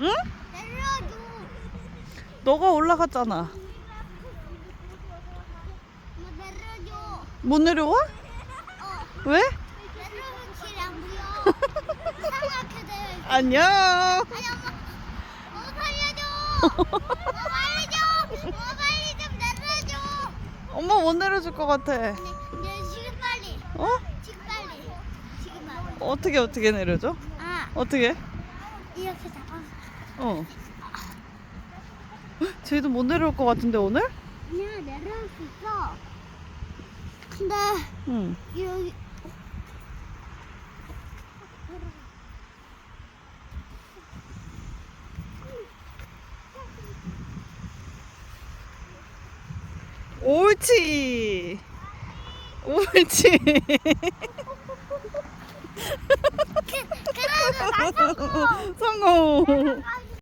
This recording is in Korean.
응? 너가 올라갔잖아. 못 내려와? 어. 왜? 안. 안녕. 아니 엄마. 엄마 살려줘. 엄마 빨리 좀. 엄마 빨리 좀 내려줘. 엄마 못 내려줄 것 같아. 네, 네 지금 빨리. 어? 지금 빨리. 지금 빨리. 어떻게 어떻게 내려줘? 아 어떻게? 이렇게 잡아. 어. 헉, 쟤도 못 내려올 것 같은데 오늘? 그냥 내려올 수 있어. 근데 응. 여기 옳지. 옳지. 그래도 나 성공. 성공. 나